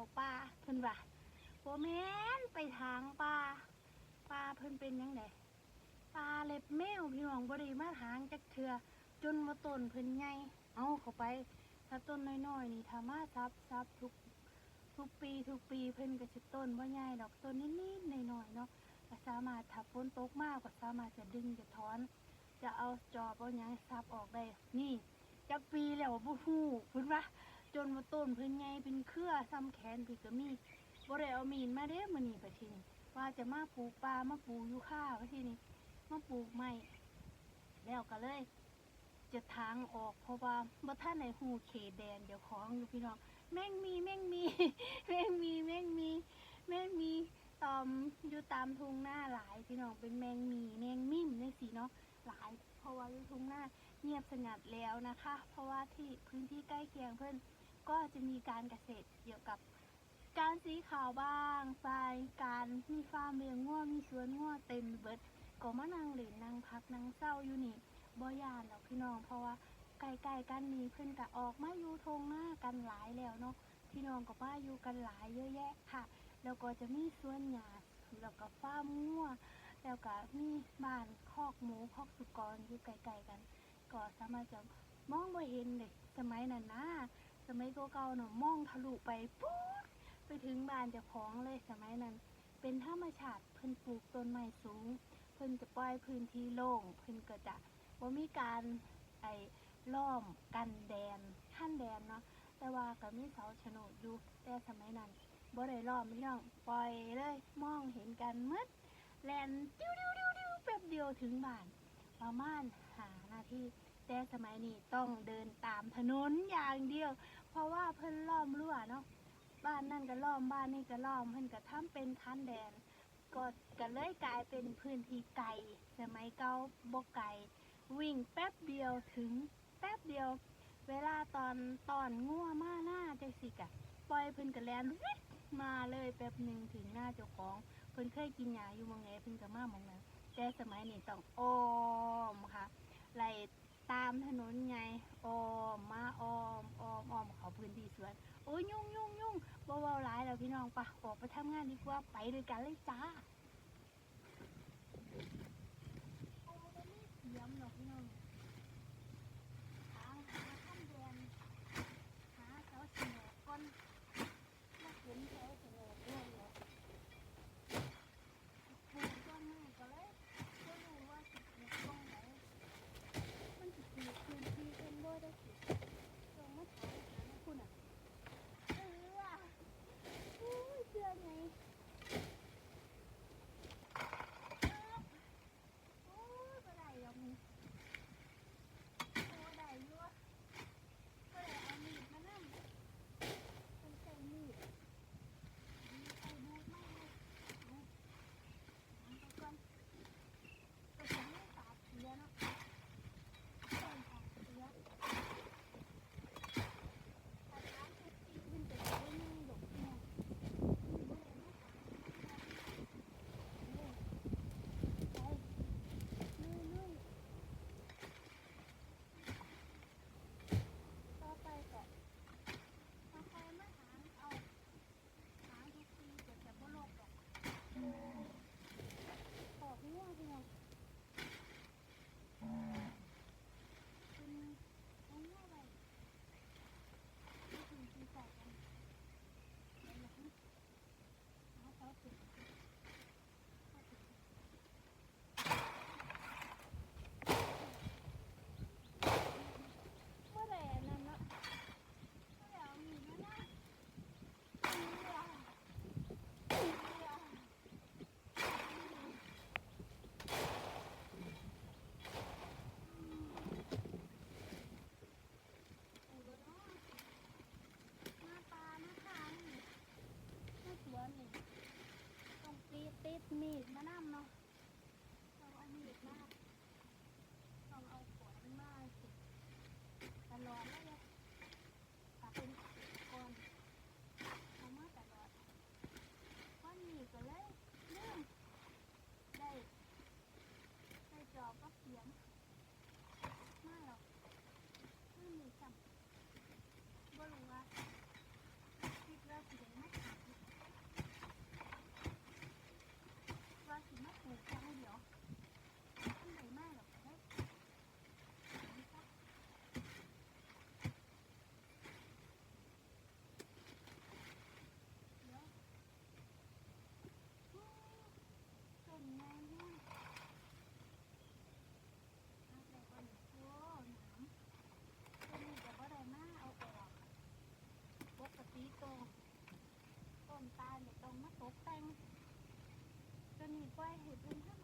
เขาป่าเพิ่นว่าบ่แมนไปทางป่าป่าเพิ่นเป็นยังไงป่าเล็บแมวพี่น้องบ่ได้มาทางจักเทื่อจนมาต้นเพิ่นใหญ่เอาเข้าไป ถ้าต้นน้อยๆนี่ถ้ามาซับซับทุกทุกปีทุกปีเพิ่นก็สิต้นบ่ใหญ่ดอกต้นนิดๆหน่อยๆเนาะก็สามารถถ้าฝนตกมากก็สามารถจะดึงจะถอน จะเอาจอบเอาหยังซับออกได้นี่จักปีแล้วบ่ฮู้เพิ่นว่า จนมาต้นเพิ่นใหญ่เป็นเครือซ้ำแขนพี่ก็มีบ่ได้เอามีนมาเด้มื้อนี้ไปทีนี้ว่าจะมาปลูกปลามาปลูกยูคาไปทีนี้มาปลูกไม้แล้วก็เลย จะทางออกเพราะว่าบ่ท่านในหูเขตแดนเดี๋ยวของอยู่พี่น้องแม่งมีแม่งมีแม่งมีแม่งมีแม่งมีตอมอยู่ตามทุ่งหน้าหลายพี่น้องเป็นแมงมีแมงมิ่มในสีเนาะหลายเพราะว่าอยู่ทุ่งหน้าเงียบสงัดแล้วนะคะ เพราะว่าที่พื้นที่ใกล้เคียงเพื่อน ก็จะมีการเกษตรเกี่ยวกับการสีขาวบ้างทรายการมีฟาร์มเลี้ยงง่วมีสวนง่วเต็มเบิดก็มานั่งเล่นนั่งพักนั่งเศร้าอยู่นี่บ่ยานหรอกพี่น้อง เพราะว่าไกลๆกันนี้เพิ่นก็ออกมาอยู่ทงหน้ากันหลายแล้วเนาะพี่น้องก็มาอยู่กันหลายเยอะแยะค่ะ แล้วก็จะมีสวนหญ้าแล้วก็ฟาร์มงัวแล้วก็มีบ้านคอกหมูคอกสุกรอยู่ไกลๆกัน ก็สามารถจะมองบ่เห็นเด็กสมัยนั้นนะ สมัยเก่าๆเนาะมองทะลุไปปุ๊บไปถึงบ้านจ้าของเลยสมัยนั้น เป็นธรรมชาติเพิ่นปลูกต้นไม้สูง เพิ่นจะปล่อยพื้นที่โล่งเพิ่นก็จะว่ามีการไอ้ล้อมกันแดนขั้นแดนเนาะแต่ว่าก็มีเสาโฉนดอยู่แต่สมัยนั้นบ่ได้ล้อมพี่น้องปล่อยเลยมองเห็นกันมืดแลนดิ้วดิ้วดิ้วดิ้วแป๊บเดียวถึงบ้านประมาณหานาที แต่สมัยนี้ต้องเดินตามถนนอย่างเดียว เพราะว่าเพิ่นล้อมรั้วเนาะบ้านนั่นก็ล้อมบ้านนี่ก็ล้อมเพิ่นก็ทำเป็นคันแดนก็ก็เลยกลายเป็นพื้นที่ไกลสมัยเก่าบ่ไกลวิ่งแป๊บเดียวถึงแป๊บเดียว เวลาตอนตอนง่วมาหน้าจังสิกะปล่อยเพิ่นกะแลนมาเลยแป๊บหนึ่งถึงหน้าเจ้าของเพิ่นเคยกินยาอยู่มองไหนเพิ่นก็มามองนั้นแต่สมัยนี้ต้องอ้อมค่ะไล่ ตามถนนไงออมมาออมออมออมเขาพื้นที่สวนโอ้ยยุ่งยุ่งยุ่งเบาๆหลายแล้วพี่น้องปะออกไปทำงานดีกว่าไปด้วยกันเลยจ้า Me. quay hẹp lên hết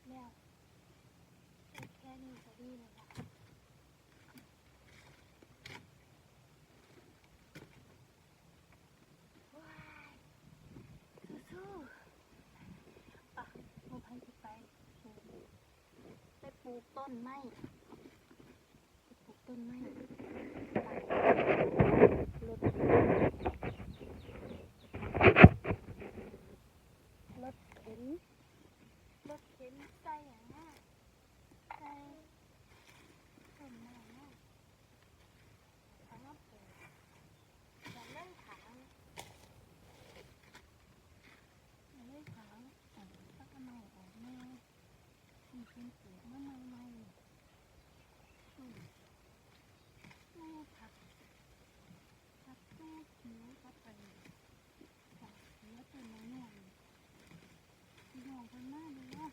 ดแล้วแค่นี้จะดีเลยละว้ายสู้ๆปะหนูพันสิไปปูกไปปลูกต้นไม้ปปลูกต้นไม้ เมะไม่ไม่ตู้ตู้ผักผักผิวกับไปผักเหลือเป็นมะม่งพี่น้องคนมากเลยเนา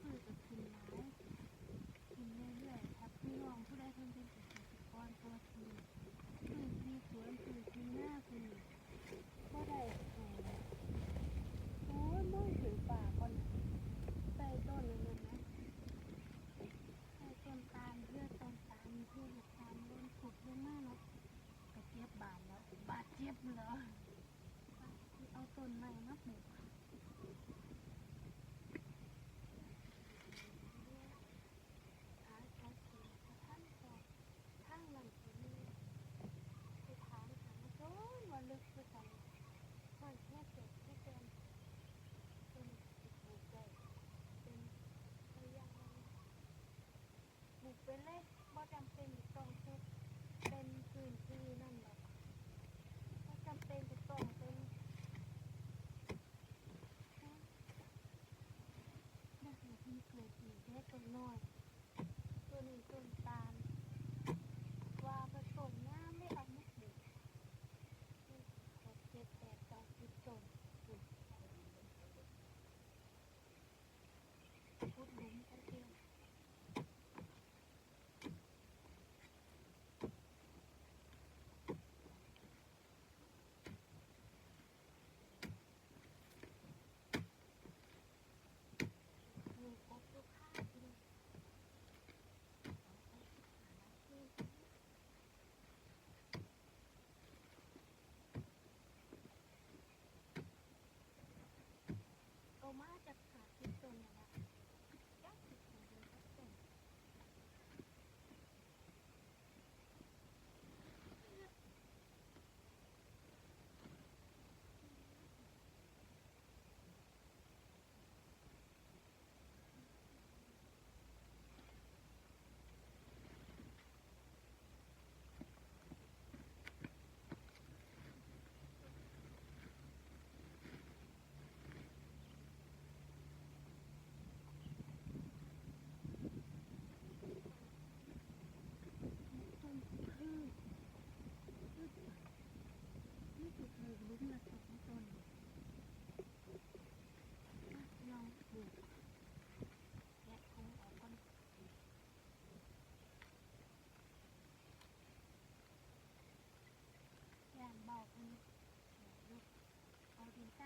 คือจะกินไม้ายกินเรื่อยๆครับพี่น้องผู้ใดเพิ่มเป็นเกษตรกรตัว น้อย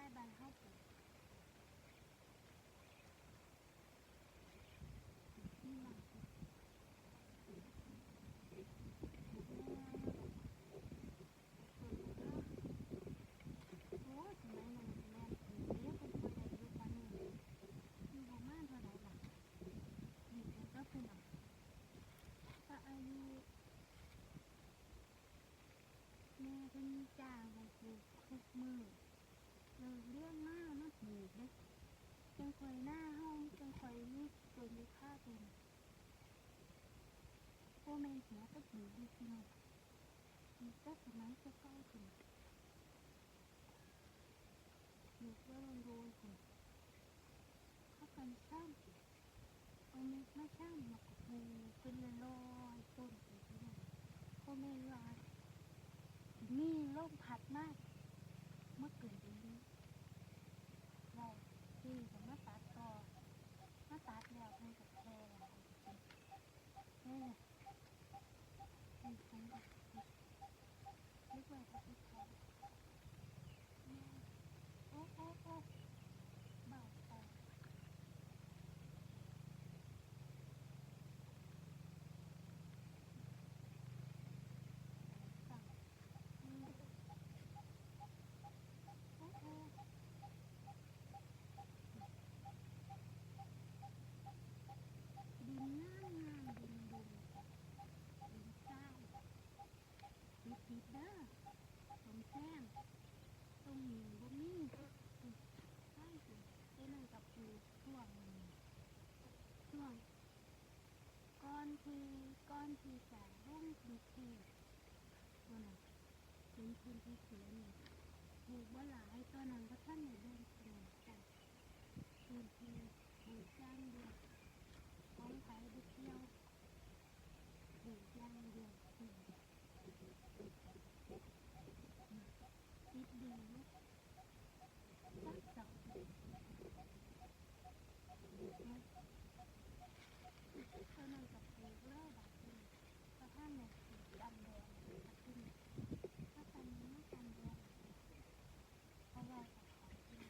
拜拜，好补。แม่เพิ่นจ้างไปปลูกทุกมือ เรื่องหน้ามันหนีนะจังคอยหน้าห้องจังคอยนี่เป็นค่าเป็นพวกแม่เสียก็หนีดีจริงมีก็สมัยจะเข้าถึงหยู่ก็ลงดูถึงเขาเป็นช่างเอาเม็ดม่ช่างมากปูเป็นลอยต้นไปที่นั่นพ่อแม่ว่ามีลมพัดมากเมื่อเกิด ที่จะร่วมพื้นที่ตัวนั้นเป็นคนที่เสียนี่ปลูกบ่หลายตัวนั้นก็ท่านในเดินเดินกันพื้นที่ปลูกย่างเดียวของไปไปเที่ยวปลูกย่างเดือืมติดดีลูกจักเสาติดนะตัวนั้นกับปลูกเลยแบบนี้ก็ท่านในปลูกดำแดงกับขึ้นถ้าตอนนี้ดำแดงเพราะว่าจะขอขึ้น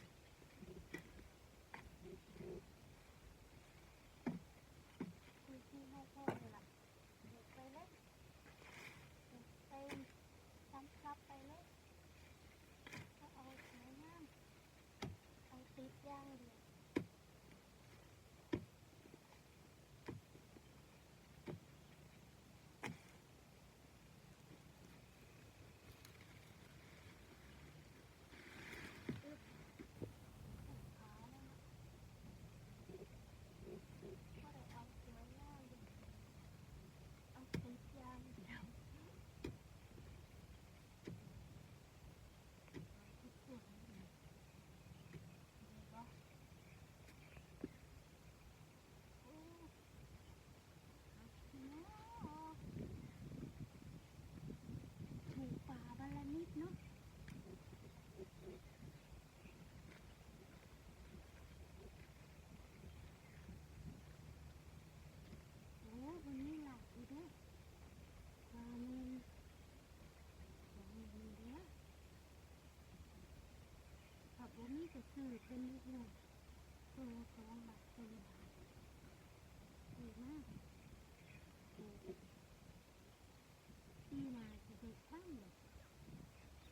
คุยที่ให้พ่อเลยล่ะเด็กไปเลยเด็กไปซ้ำครับไปเลยก็เอาสวยงามเอาติดย่างเดียว ขาแล้วนะก็เลยเอาสวยงามเลยเอาติดยางเดียวทุกส่วนเลยเห็นปะโอ้หักเนาะถูกป่าบาละนิดเนาะ โอ้วันนี้หลับอีกแล้ววามินยังมีเด้อขับวันนี้จะ ซื้อเป็นนิดหน่อยตัวสองบาทตัวบาทดีมากโอ้ปีหนาจะไปช่างเลย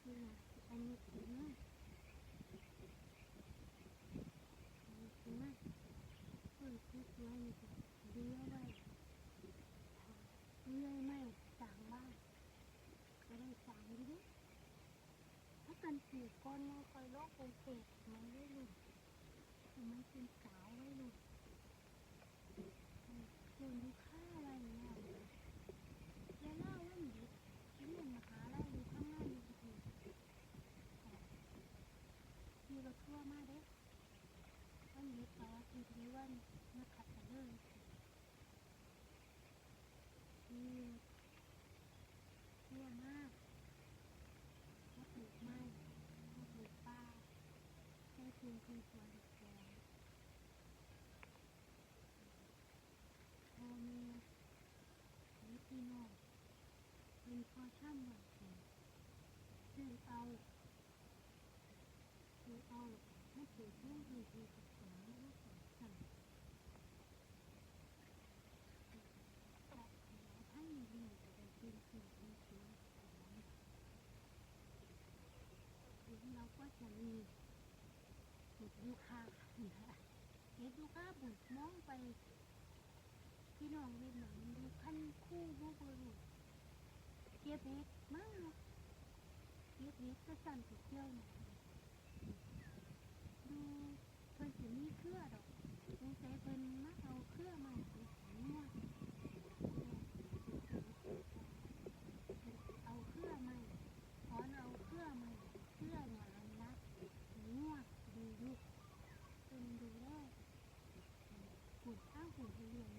ปีหนาจะอันนี้ดีมากอันนี้ดีมากเปิดที่สวยนี่จะเลี้ยวไว้เรื่อยไม่สร้างบ้านก็ได้สร้างดิถ้ากันปลูกก้อนมาคอยโลกโปเก ไมันได้ลูกมันเป็นสาวไว้ลูกส่อนดูค่าอะไรเนี่ยแล้วเล่าว่าหนูเรียนะคะไล่ดูข้างหน้าดูดีมีรถทั่วมากเด้วันนี้ต่อทีนี้วันนักขัดตะเลิก ที่ทั่วมากมาปลูกไม้มาปลูกป่าให้ คืนคืนสวนแกงพ่อแม่และพี่น้องเป็นพอช่ำหวังแกงซื้อเอาซื้อเอาผู้เรื่องดีดีกับสวนและสวนสั่งท่านมีจะได้เป็นสิ่งที่สวยของเราก็จะมี บุตรยูค่ะเห็นดูค่าบุตรมองไป พี่น้องเวียนหนังดูขั้นคู่บุกเลยเกียบเบ็ดมากเกียบเบ็ดก็สั่นไปเที่ยวหนังดูเพิ่นสิมีเครือดอกสงสัยเพิ่นมาเอาเครือมา Thank you.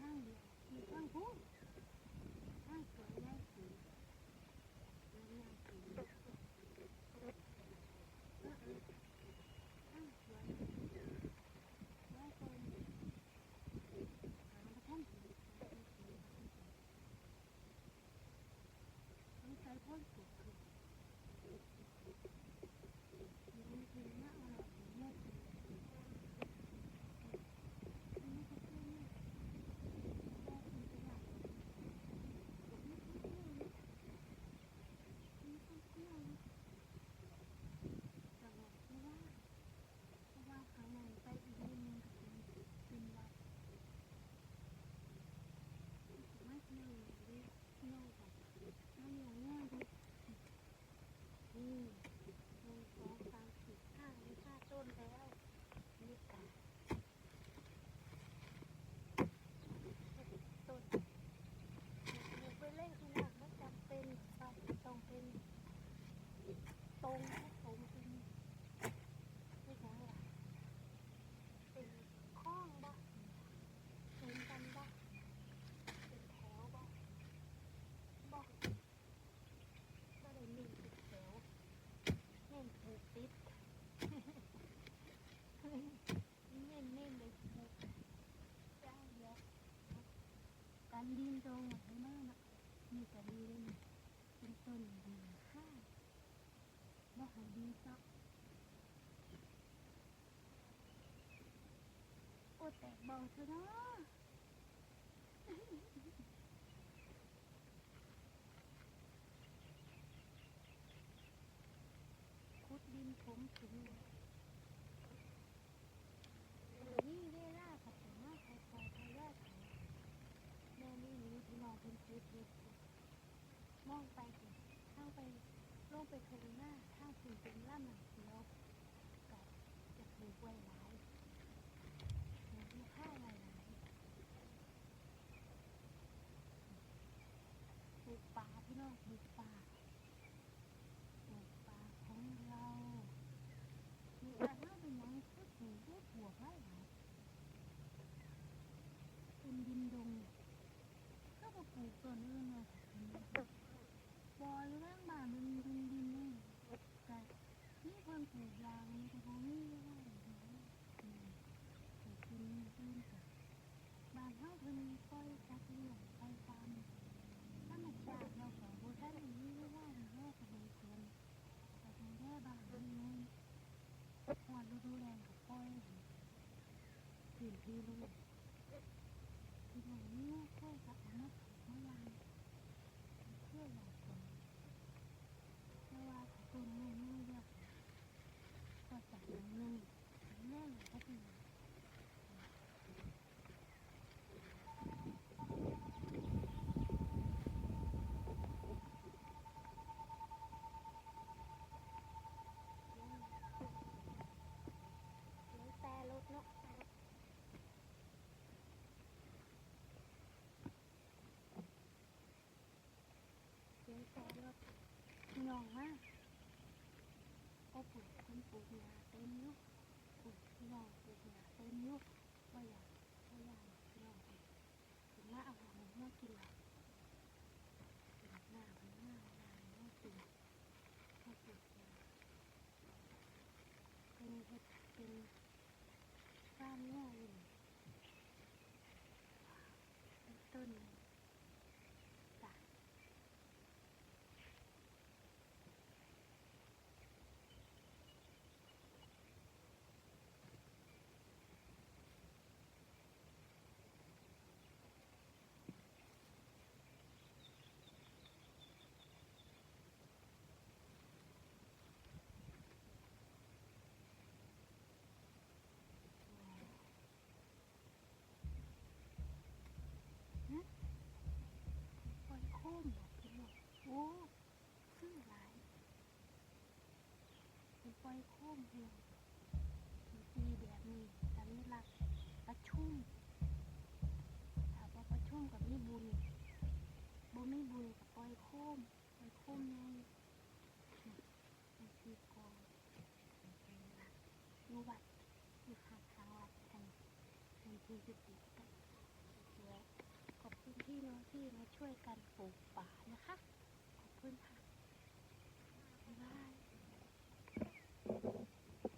เป็นข้างเดียวมีข้างผู้ โอ้แต่บอกเธเนาะขุดดินผมถึงนี่เวลาขับถึงมากครยคอยคอยแยกแม่นี่นี้ที่มองเป็นจุดเด็ดมองไปสิเข้าไปลงไปคืนหน้า ถึงเป็นล่ำหนังเกับจะปลูกไว้หลายหมือนที่ข้าวไว้หลายปลูกป่าพี่น้องปลูกป่าปลูกป่าของเราปลูอะไรเราเป็นยังคือปลูกได้บวกหลายหลายเป็นดินดงก็มาปลูกต้นอื่นมาบออยู่ข้างบ้านมันมีดินดินนี่แต่ นี่คนปลูกยางนี่ก็บ่มีว่าอย่างนี้อืมปลูกดินอื่นกับบ้านเฮาเพิ่นปล่อยสัตว์เลี้ยงไปตามธรรมชาติเราก็บ่ทันได้มีเวลาดูแลกันเลยเพิ่น แต่ดูแลบ้านนี่ไงพอฤดูแรงกับปล่อยพื้นที่ลูกที่ตรงนี้ค่อยกับเอามาปลูกมะยางเพื่อหลอกคนไม่ว่าจะต้นไม้ไม่เยอะก็จากนั้นหนึ่งแม่ก็เป็น เลี้ยงแต่รถเนาะ เลี้ยงแต่รถพี่น้องมากโอ้ปลูกคนปลูกหญ้าเต็มยุปลูกพี่น้องปลูกหญ้าเต็มยุว่าอยากว่าอยากพี่น้องถึงมาเอาหมูมากินหรอกกินหน้าไปหน้าหน้าหน้ากินมาปลูกหญ้าเป็นเห็ดเป็นบ้านเนี่ยอยู่เป็นต้นจ้ะปล่อยโคมบอกพี่น้องโอ้ซื้อหลายเป็นปล่ อยโคมเพียงมีแบบนี้สัญลักษณ์ประชุมถ้าว่าประชุมกับมีบุญบ่มีบุญกับปล่อยโคมปล่อยโคมไงเป็นสีกองอยู่วัดอยู่ขางทางวัดแห่งแห่งที่ยุติกันเดี๋ยวขอบคุณพี่น้องที่มาช่วยกันปลูกป่านะคะ